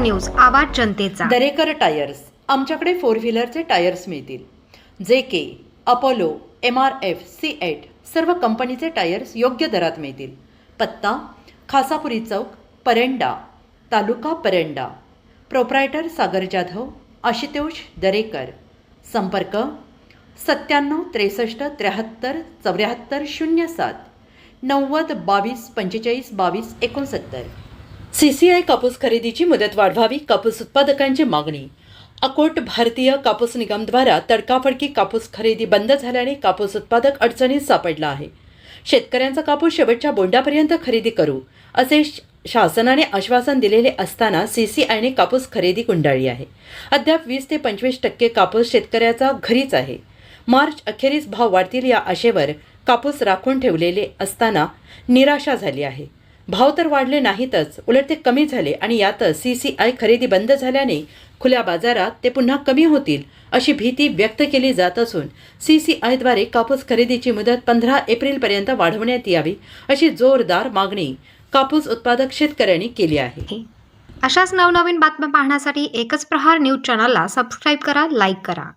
आवाज जनतेचा. दरेकर टायर्स आमच्याकडे फोर व्हीलरचे टायर्स मिळतील. J K Apollo M R F CEAT सर्व कंपनीचे टायर्स योग्य दरात मिळतील. पत्ता खासापुरी चौक परंडा तालुका परंडा. प्रोप्रायटर सागर जाधव आशुतोष दरेकर. संपर्क सत्त्याण्णव त्रेसष्ट त्र्याहत्तर चौऱ्याहत्तर शून्य सात नव्वद बावीस पंचेचाळीस बावीस एकोणसत्तर. सी सी आय कापूस खरेदीची मुदत वाढवावी कापूस उत्पादकांची मागणी. अकोट भारतीय कापूस निगमद्वारा तडकाफडकी कापूस खरेदी बंद झाल्याने कापूस उत्पादक अडचणीत सापडला आहे. शेतकऱ्यांचा कापूस शेवटच्या बोंडापर्यंत खरेदी करू असे श- शासनाने आश्वासन दिलेले असताना सी सी आयने कापूस खरेदी गुंडाळली आहे. अद्याप वीस ते पंचवीस टक्के कापूस शेतकऱ्याचा घरीच आहे. मार्च अखेरीस भाव वाढतील या आशेवर कापूस राखून ठेवलेले असताना निराशा झाली आहे. भाव तर वाढले नाहीतच उलट ते कमी झाले आणि यातच सी सी आय खरेदी बंद झाल्याने खुल्या बाजारात ते पुन्हा कमी होतील अशी भीती व्यक्त केली जात असून सी सी आयद्वारे कापूस खरेदीची मुदत पंधरा एप्रिलपर्यंत वाढवण्यात यावी अशी जोरदार मागणी कापूस उत्पादक शेतकऱ्यांनी केली आहे. अशाच नवनवीन बातम्या पाहण्यासाठी एकच प्रहार न्यूज चॅनलला सबस्क्राईब करा लाईक करा.